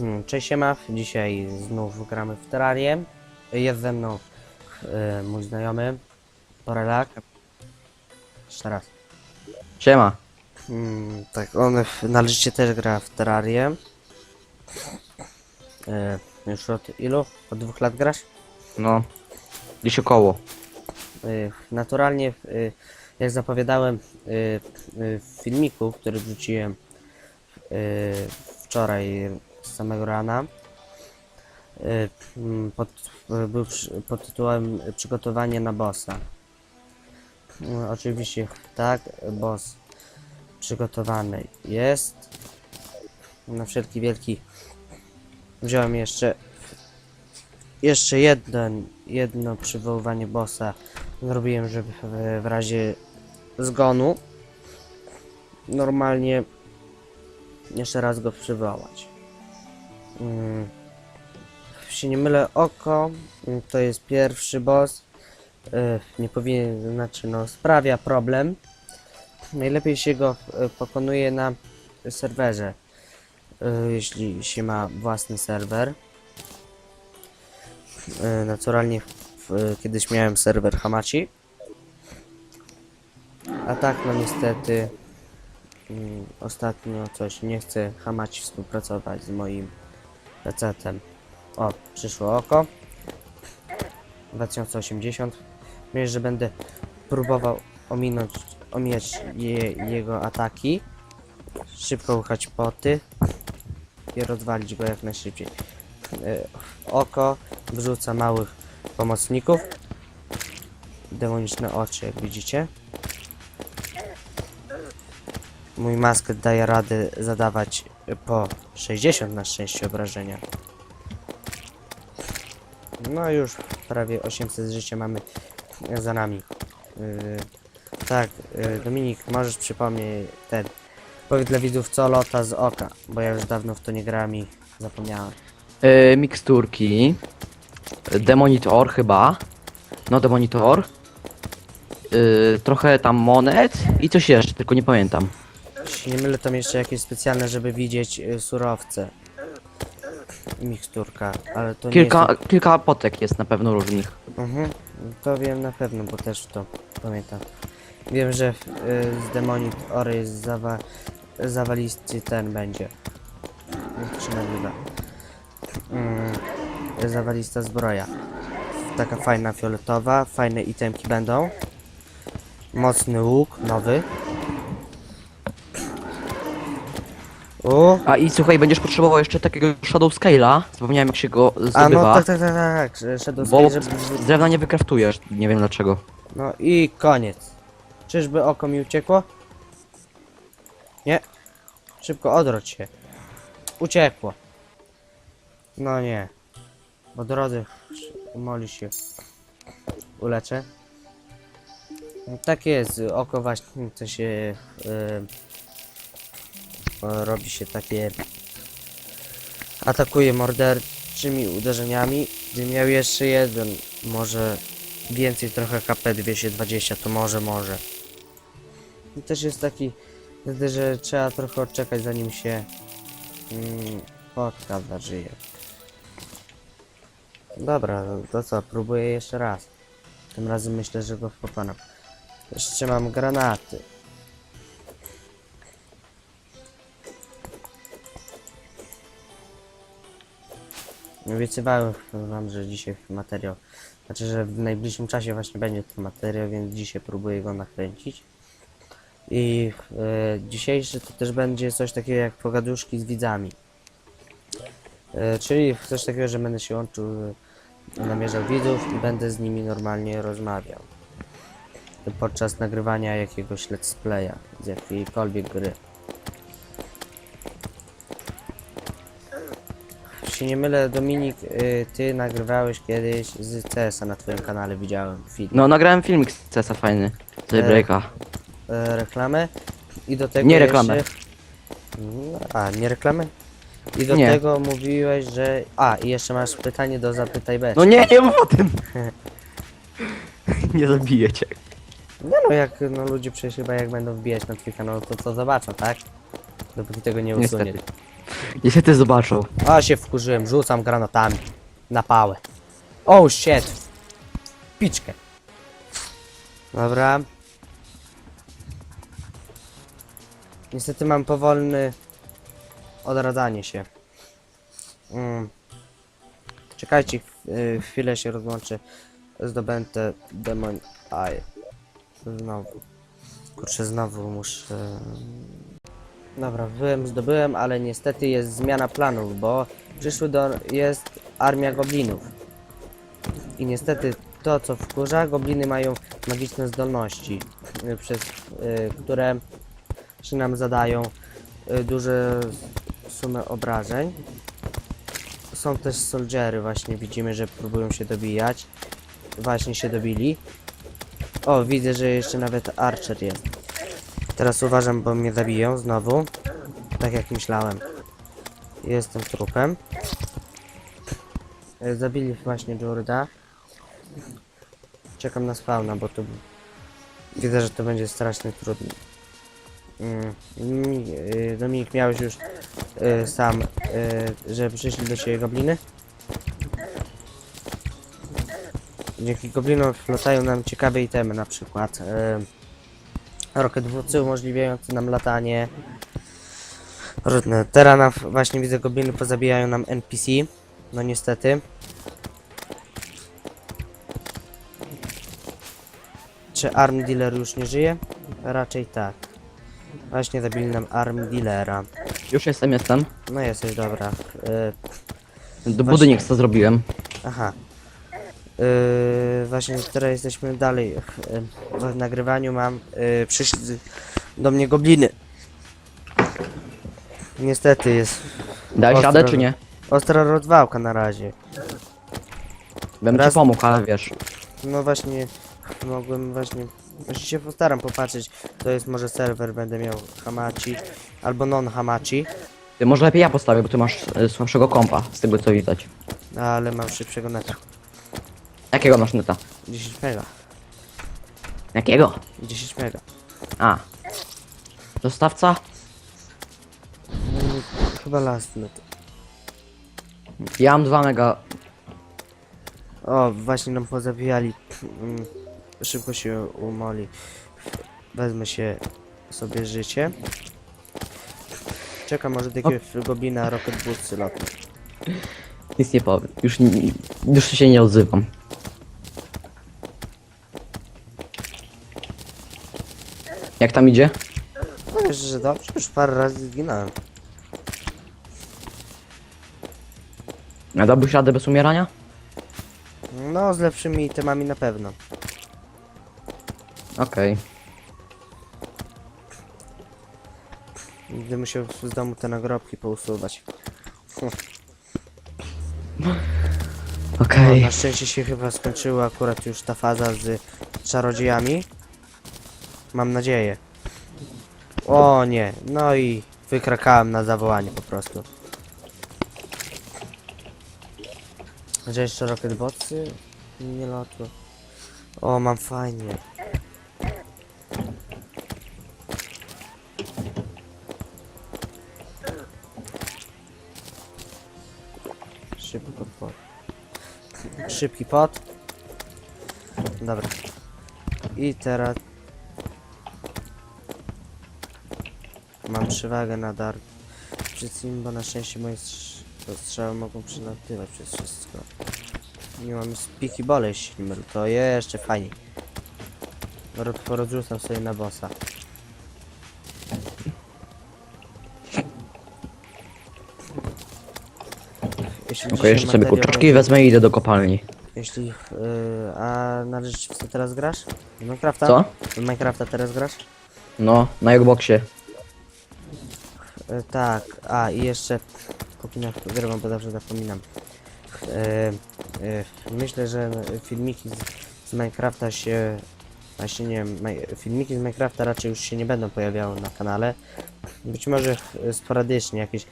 Hmm, Cześć siema, dzisiaj znów gramy w Terrarię. Jest ze mną e, mój znajomy, Porelak. Jeszcze raz. Siema. Hmm, tak, on w- należycie też gra w Terrarię. E, już od ilu? Od dwóch lat grasz? No. Gdzieś około. Y, Naturalnie, y, jak zapowiadałem y, y, w filmiku, który wrzuciłem y, wczoraj z samego rana, y, mm, pod, y, był pod tytułem Przygotowanie na bossa. Y, Oczywiście tak, boss przygotowany jest. Na wszelki wielki wziąłem jeszcze jeszcze jeden, jedno przywoływanie bossa zrobiłem, żeby w, w razie zgonu normalnie jeszcze raz go przywołać. Mm. Się nie mylę, oko mm, to jest pierwszy boss. Nie powinien, znaczy no sprawia problem. Najlepiej się go y, pokonuje na serwerze, y, jeśli się ma własny serwer. E, Naturalnie kiedyś miałem serwer Hamachi. A tak, no niestety mm, ostatnio coś nie chce Hamachi współpracować z moim PC-tem. O, przyszło oko. 2080. Myślę, że będę próbował ominąć, omijać je, jego ataki. Szybko uchać poty i rozwalić go jak najszybciej. E, oko wrzuca małych pomocników. Demoniczne oczy, jak widzicie. Mój masket daje radę zadawać po 60 na szczęście obrażenia. No już prawie 800 życia mamy za nami. Yy, tak, yy, Dominik, możesz przypomnieć ten. Powiedz dla widzów co lota z oka, bo ja już dawno w to nie grałem i zapomniałem. Yy, miksturki. Demonitor chyba. No demonitor. Yy, trochę tam monet i coś jeszcze, tylko nie pamiętam. Jeśli nie mylę, tam jeszcze jakieś specjalne, żeby widzieć y, surowce. Miksturka, ale to Kilka, nie kilka potek jest na pewno różnych. jest... Mhm, to wiem na pewno, bo też to pamiętam. Wiem, że y, z Demonit Ory zawa zawalisty ten będzie. Jak się nazywa? Mm, zawalista zbroja. Taka fajna fioletowa, fajne itemki będą. Mocny łuk, nowy. O, A i słuchaj, będziesz potrzebował jeszcze takiego Shadow Scale'a. Zapomniałem jak się go A no zdobywa. tak, tak, tak, tak, tak, Shadow Bo Scale, żeby... z drewna nie wykraftujesz, nie wiem dlaczego. No i koniec. Czyżby oko mi uciekło? Nie. Szybko odwróć się. Uciekło. No nie. Po drodze moli się uleczę. No Tak jest, oko właśnie to się yy, robi się takie atakuje morderczymi uderzeniami. Gdybym miał jeszcze jeden, może więcej trochę KP 220, to może, może. I też jest taki, że trzeba trochę odczekać zanim się mm, spotka zażyje. Dobra, to co, próbuję jeszcze raz. Tym razem myślę, że go pokonam. Jeszcze mam granaty. Obiecywałem wam, że dzisiaj materiał, znaczy, że w najbliższym czasie właśnie będzie ten materiał, więc dzisiaj próbuję go nakręcić. I e, dzisiejszy to też będzie coś takiego jak pogaduszki z widzami. E, czyli coś takiego, że będę się łączył, e, namierzał widzów i będę z nimi normalnie rozmawiał. Podczas nagrywania jakiegoś let's playa, z jakiejkolwiek gry. Się nie mylę, Dominik, y, ty nagrywałeś kiedyś z CS-a na twoim kanale, widziałem film, No nagrałem filmik z CESa fajny. Z E, Breaka. e, reklamę i do tego Nie reklamę. Jeszcze... No, A, nie reklamę? I do Nie. tego mówiłeś, że... A, i jeszcze masz pytanie do Zapytaj Bez. No nie, nie mów o tym! nie zabiję cię. Nie no, jak no, ludzie przecież chyba jak będą wbijać na twój kanał, to co zobaczą, tak? Dopóki tego nie usuniesz. Niestety zobaczą. A się wkurzyłem, rzucam granatami. Na pałę. Oh shit. Piczkę. Dobra. Niestety mam powolny odradzanie się. Mm. Czekajcie, ch- y, chwilę się rozłączę. Zdobędę demon Eye. Znowu. Kurczę, znowu muszę... Dobra, byłem, zdobyłem, ale niestety jest zmiana planów, bo przyszły do... jest armia goblinów. I niestety to, co wkurza, gobliny mają magiczne zdolności, y, przez y, które się nam zadają y, duże sumy obrażeń. Są też soldiery, właśnie widzimy, że próbują się dobijać. Właśnie się dobili. O, widzę, że jeszcze nawet Archer jest. Teraz uważam, bo mnie zabiją znowu. Tak jak myślałem. Jestem trupem. E, Zabili właśnie Jorda. Czekam na spawna, bo tu widzę, że to będzie strasznie trudne. Mm, mi- Dominik, miałeś już y, sam, y, że przyszli do ciebie gobliny? Dzięki goblinom latają nam ciekawe itemy, na przykład Rocket Woodsy umożliwiające nam latanie. Różne. Teraz nam właśnie widzę gobliny pozabijają nam NPC. No niestety. Czy Arm Dealer już nie żyje? Raczej tak. Właśnie zabili nam Arm Dealera. Już jestem, jestem. No jesteś dobra. Y, Do Właśnie. budynek co zrobiłem. Aha. Yy, właśnie teraz jesteśmy dalej yy, w nagrywaniu. Mam yy, przyszli do mnie gobliny. Niestety jest Dałeś radę czy nie? ostra rozwałka na razie. Bym Raz- ci pomógł, ale wiesz. No właśnie, mogłem właśnie. Właśnie się postaram popatrzeć. To jest może serwer, będę miał Hamachi albo non Hamachi, Ty może lepiej ja postawię, bo ty masz e, słabszego kompa, z tego co widać. ale mam szybszego neta. Jakiego masz neta? 10 mega. Jakiego? 10 mega. A. Dostawca? Mm, Chyba last net. Ja mam 2 mega. O, właśnie nam pozabijali. Mm, Szybko się umoli. Wezmę się sobie życie. Czekam może do jakiegoś goblina Rocket Bootsy lotny. Nic nie powiem. Już, już się nie odzywam. Jak tam idzie? No wiesz, że dobrze, już parę razy zginąłem. A dałbyś radę bez umierania? No, z lepszymi temami na pewno. Okej. Będę musiał z domu te nagrobki pousuwać. No, Okej. na szczęście się chyba skończyła akurat już ta faza z czarodziejami. Mam nadzieję. O nie, no i wykrakałem na zawołanie po prostu. Że jeszcze rocket botsy? Nie lotu. O, mam fajnie. Szybko pot. Szybki pot. Dobra. I teraz mam przewagę nad przed nim, bo na szczęście moje strz- strzały mogą przelatywać przez wszystko. Nie mam spiki bole, mylę, to jeszcze fajniej. Ro- Porozrzucam sobie na bossa. Jeśli Okej, dzisiaj jeszcze sobie kurczaczki wezmę i idę do kopalni. jeśli. Yy, a na rzeczywistość teraz grasz? W Minecrafta? Co? W Minecrafta teraz grasz? No, na Xboxie. Yy, tak, a i jeszcze. Póki nagrywam, bo zawsze zapominam. Yy, yy, myślę, że filmiki z, z Minecrafta się. Właśnie nie wiem, filmiki z Minecrafta raczej już się nie będą pojawiały na kanale. Być może sporadycznie jakieś,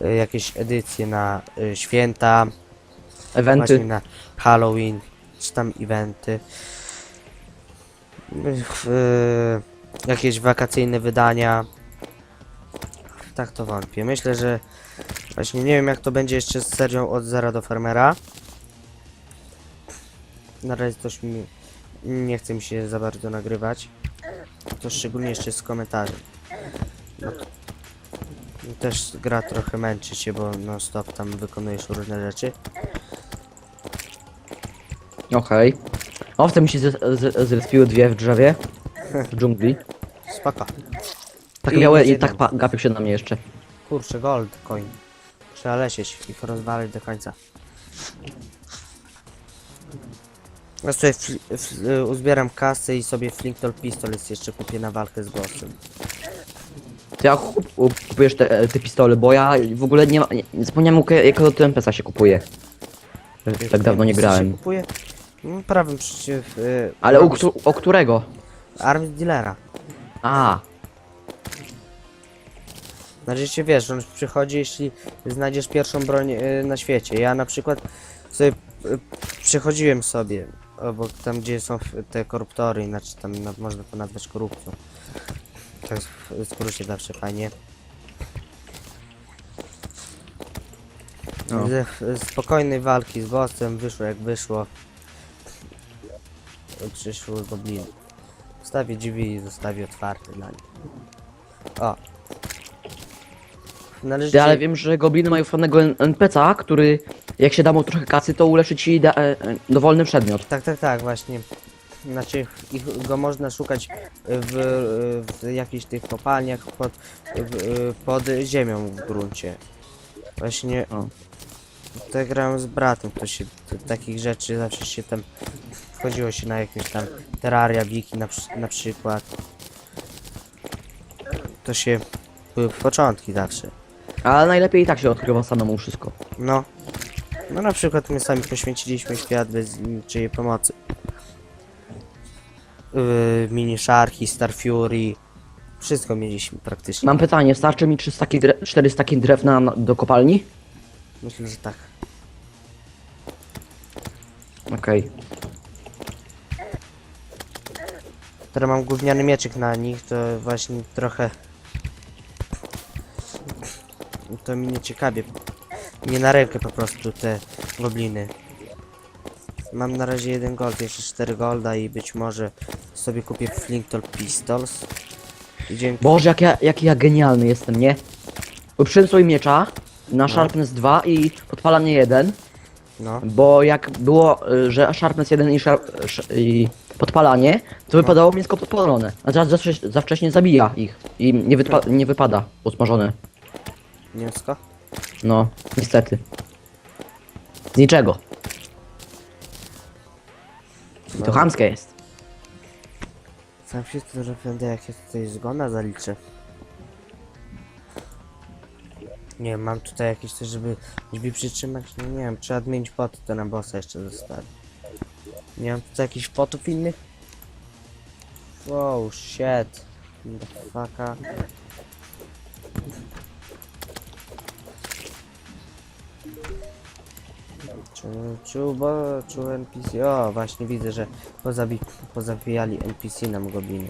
yy, jakieś edycje na yy, święta, właśnie Eventy. na Halloween, czy tam eventy. Jakieś wakacyjne wydania. Tak to wątpię. Myślę, że właśnie nie wiem jak to będzie jeszcze z serią od zera do farmera. Na razie coś mi nie chce mi się za bardzo nagrywać. To szczególnie jeszcze z komentarzy. No też gra trochę męczy cię, bo non stop tam wykonujesz różne rzeczy. Okej. O, wtedy mi się zrespiły dwie w drzewie. W dżungli. Spoko. Tak I miałe i tak tam. pa- gapił się na mnie jeszcze. Kurczę, gold coin. Trzeba lecieć ich rozwalić do końca. Ja sobie y, uzbieram kasę i sobie Flinktol Pistols jeszcze kupię na walkę z bossem. Ty jak kup- kupujesz te, te pistole, bo ja w ogóle nie, ma, nie zapomniałem jak- jakiego to MPS-a się kupuje. Tak dawno nie Co się grałem. kupuje? No, prawym przeciw... Y, Ale u, któ- o którego? Army Dealera. A, Znaczy się wiesz, on przychodzi jeśli znajdziesz pierwszą broń y, na świecie. Ja na przykład sobie y, przechodziłem sobie obok tam gdzie są te koruptory, inaczej tam na, można to nazwać korupcją. Jest w skrócie zawsze fajnie. No. Z, spokojnej walki z bossem wyszło jak wyszło. Przyszły gobliny. Zostawię drzwi i zostawię otwarte dla nich. O. Należy ale wiem, że gobliny mają fajnego NPC-a, który jak się da mu trochę kasy, to uleczy ci da, e, e, dowolny przedmiot. Tak, tak, tak, właśnie. Znaczy, ich, go można szukać w, w jakichś tych kopalniach pod, w, pod ziemią w gruncie. Właśnie, O. to grałem z bratem, to się t- takich rzeczy zawsze się tam wchodziło się na jakieś tam terraria, wiki na, przy- na przykład. To się były początki zawsze. Ale najlepiej i tak się odkrywa samemu wszystko. No. No na przykład my sami poświęciliśmy świat bez czyjej pomocy. Yy, mini Sharki, Star Fury. Wszystko mieliśmy praktycznie. Mam pytanie, starczy mi 300 dre 400 drewna na- do kopalni? Myślę, że tak. Okej. Teraz mam gówniany mieczyk na nich, to właśnie trochę... To mi nie ciekawie. Nie na rękę po prostu te gobliny. Mam na razie jeden gold, jeszcze 4 golda i być może sobie kupię Flinktol Pistols. I dzięki... Boże, jak ja, jaki ja genialny jestem, nie? Sobie miecza na Sharpness 2 i podpalanie 1, No. bo jak było, y, że Sharpness 1 i, szar, sz, i podpalanie, to wypadało mięsko podpalone. A teraz za, za wcześnie zabija ich i nie, wypa nie wypada usmażone. Mięsko? No, niestety. Z niczego. I to No. chamskie jest. Sam się to, że będę jak ja tutaj zgona zaliczę. Nie wiem, mam tutaj jakieś coś, żeby drzwi przytrzymać? No nie wiem, trzeba odmienić poty, to na bossa jeszcze zostawi. Nie mam tutaj jakichś potów innych? Wow, shit. The Czy, czy, bo, czy NPC? O, właśnie widzę, że pozabi, pozabijali NPC nam gobliny.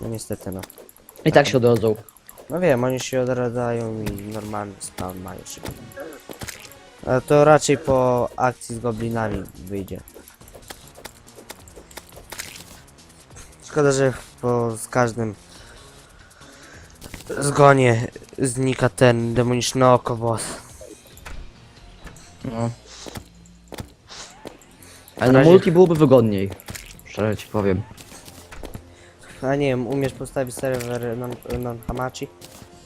No niestety no. I tak się odrodzą. No wiem, oni się odradzają i normalny spawn mają szybko. Ale to raczej po akcji z goblinami wyjdzie. Szkoda, że po z każdym zgonie znika ten demoniczny oko boss. No. Ale Na razie- multi byłoby wygodniej. Szczerze ci powiem. A nie wiem, umiesz postawić serwer non, non hamachi?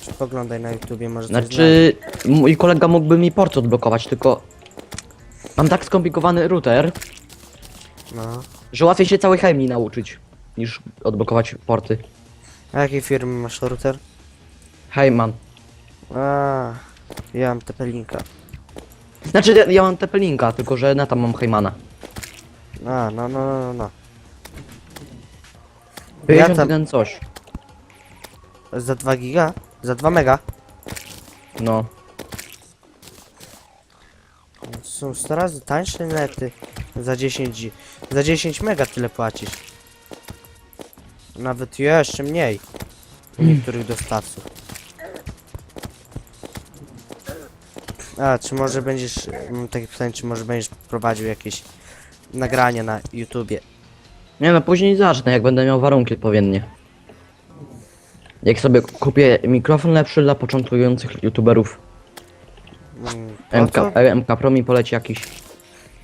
Czy poglądaj na YouTubie, może coś Znaczy, mój kolega mógłby mi port odblokować, tylko mam tak skomplikowany router. No. że łatwiej się całej chemii nauczyć niż odblokować porty. A jakiej firmy masz router? Heyman. A, ja mam TP-Linka. Znaczy, ja, ja mam TP-Linka, tylko że na tam mam Heymana. No, no, no, no, no. 51 coś. Za 2 giga? Za 2 mega? No. Są 100 razy tańsze nety. Za 10, gi- za 10 mega tyle płacisz. Nawet jeszcze mniej. U niektórych dostawców. A, czy może będziesz, mam takie pytanie, czy może będziesz prowadził jakieś nagrania na YouTubie? Nie no, później zacznę, jak będę miał warunki odpowiednie. Jak sobie kupię mikrofon lepszy dla początkujących youtuberów. Mm, po MK, co? MK Pro mi poleci jakiś.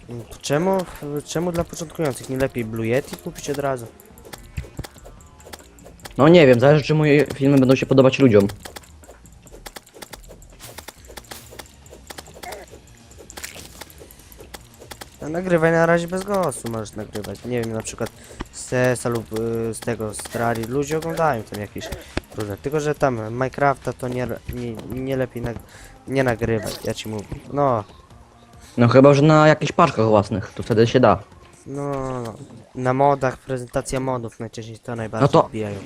Mm, Czemu, czemu dla początkujących nie lepiej Blue Yeti kupić od razu? No nie wiem, zależy czy moje filmy będą się podobać ludziom. No, nagrywaj na razie bez głosu, możesz nagrywać. Nie wiem, na przykład z CS-a lub y, z tego, z Terrarii. Ludzie oglądają tam jakieś różne. Tylko, że tam Minecrafta to nie, nie, nie lepiej nag nie nagrywać, ja ci mówię. No, No chyba, że na jakichś paczkach własnych, to wtedy się da. no, no. Na modach, prezentacja modów najczęściej to najbardziej No to- odbijają.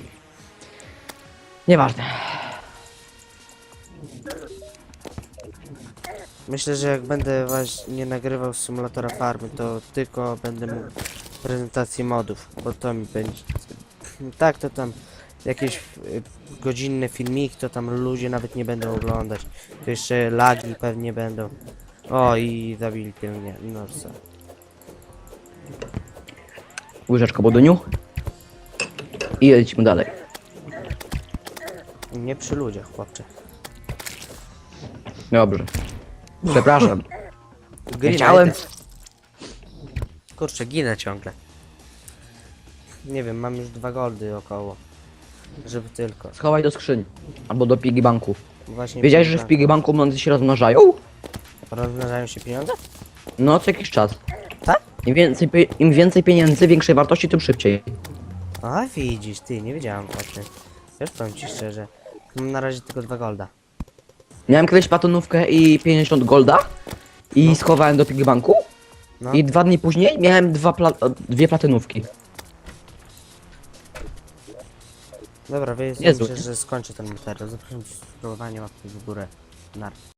Nieważne. Myślę, że jak będę właśnie nagrywał z symulatora farmy, to tylko będę mógł prezentację modów, bo to mi będzie... Tak, to tam jakieś y, godzinne filmiki, to tam ludzie nawet nie będą oglądać. To jeszcze lagi pewnie będą. O, i zabili pielnie, Norsa. Łyżeczka buduniu. I lecimy dalej. Nie przy ludziach, chłopcze. Dobrze. Przepraszam. Green chciałem. Kurczę, ginę ciągle. Nie wiem, mam już dwa goldy około. Żeby tylko. Schowaj do skrzyni. Albo do pigi banku. Właśnie Wiedziałeś, że w tak. pigi banku monety się rozmnażają? Rozmnażają się pieniądze? No, co jakiś czas. Tak? Im więcej, pie- Im więcej pieniędzy, większej wartości, tym szybciej. A widzisz, ty, nie wiedziałem o tym. Wiesz, powiem ci szczerze. Mam na razie tylko dwa golda. Miałem kiedyś platonówkę i 50 golda i schowałem do pigi banku. No. I dwa dni później miałem dwa pla dwie platynówki. Dobra, myślę, że skończę ten materiał. Zapraszam do łapki w górę. Nar.